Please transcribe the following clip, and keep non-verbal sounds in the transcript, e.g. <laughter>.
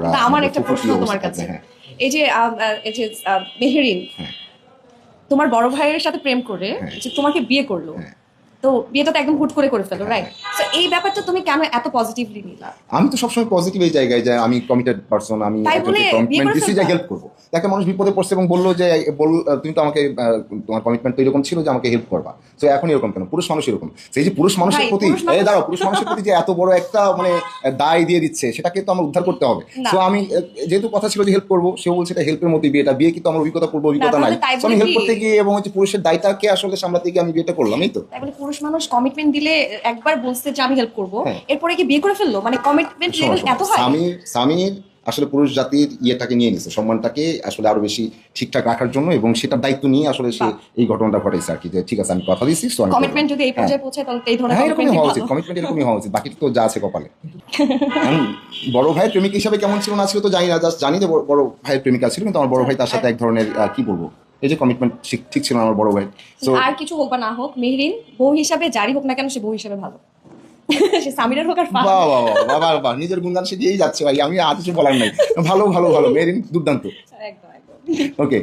আমরা তা আমার একটা প্রশ্ন তোমার কাছে এই যে এই যে মেহেরিন হ্যাঁ। তোমার বড় ভাইয়ের সাথে প্রেম করে হ্যাঁ। যে তোমাকে বিয়ে করল হ্যাঁ। তো বিয়েটা তো একদম হুট করে করে ফেলো রাইট তো এই ব্যাপারটা তুমি কেন এত পজিটিভলি নিলা? আমি তো সবসময় পজিটিভ এই জায়গায় যে আমি কমিটেড পারসন আমি কমিটমেন্ট দিছি যে হেল্প করব। একটা মানুষ বিপদে পড়ছে এবং বলল যে বল তুমি তো আমাকে তোমার কমিটমেন্ট তো এরকম ছিল যে আমাকে হেল্প করবা। তো এখন এরকম কেন? পুরুষ মানুষ এরকম। সেই যে পুরুষ মানুষের প্রতি এই দাঁড়াও পুরুষ মানুষের প্রতি যে এত বড় একটা মানে দায় দিয়ে দিচ্ছে সেটাকে তো আমার উদ্ধার করতে হবে। তো আমি যেহেতু কথা ছিল যে হেল্প করব সেও বলছে এটা হেল্পের মধ্যে বিয়েটা। বিয়ে কিন্তু আমার অভিজ্ঞতা পূর্ব অভিজ্ঞতা নাই। আমি হেল্প করতে গিয়ে এবং হচ্ছে পুরুষের দায়টাকে আসলে সামলাতে গিয়ে আমি বিয়েটা করলাম এই তো। পুরুষ মানুষ কমিটমেন্ট দিলে একবার বলছে যে আমি হেল্প করব হ্যাঁ। এরপরে কি বিয়ে করে ফেলল? মানে কমিটমেন্ট লেভেল এত হাই স্বামীর স্বামীর আসলে পুরুষ জাতির ইয়েটাকে নিয়ে নিছে সম্মানটাকে আসলে আরও বেশি ঠিকঠাক রাখার জন্য এবং সেটার দায়িত্ব নিয়ে আসলে সে এই ঘটনাটা ঘটাইছে আর কি যে ঠিক আছে আমি কথা so কমিটমেন্ট যদি এই পর্যায়ে পৌঁছায় তাহলে এই ধরনের হ্যাঁ এরকমই কমিটমেন্ট হওয়া উচিত কমিটমেন্ট এরকমই হওয়া উচিত বাকি তো যা আছে কপালে। বড় ভাইয়ের প্রেমিক হিসাবে কেমন ছিল না ছিল তো জানি না জাস্ট জানি যে বড়- বড় ভাইয়ের প্রেমিকা ছিল কিন্তু আমার বড় ভাই তার সাথে এক ধরনের কি বলব? এই যে কমিটমেন্ট ঠিক ঠিক ছিল আমার বড় ভাই। তো আর কিছু হোক বা না হোক মেহরিন বউ হিসাবে যারই হোক না কেন সে বউ হিসাবে ভালো। <laughs> সে সামিরের হোক আর বাহ বাবা বাহ বাহ বাহ বাহ নিজের গুণগান শিখেই যাচ্ছে ভাই আমি আর কিছু বলার নাই। ভালো ভালো ভালো মেহরিন দুর্দান্ত। একদম একদম। ওকে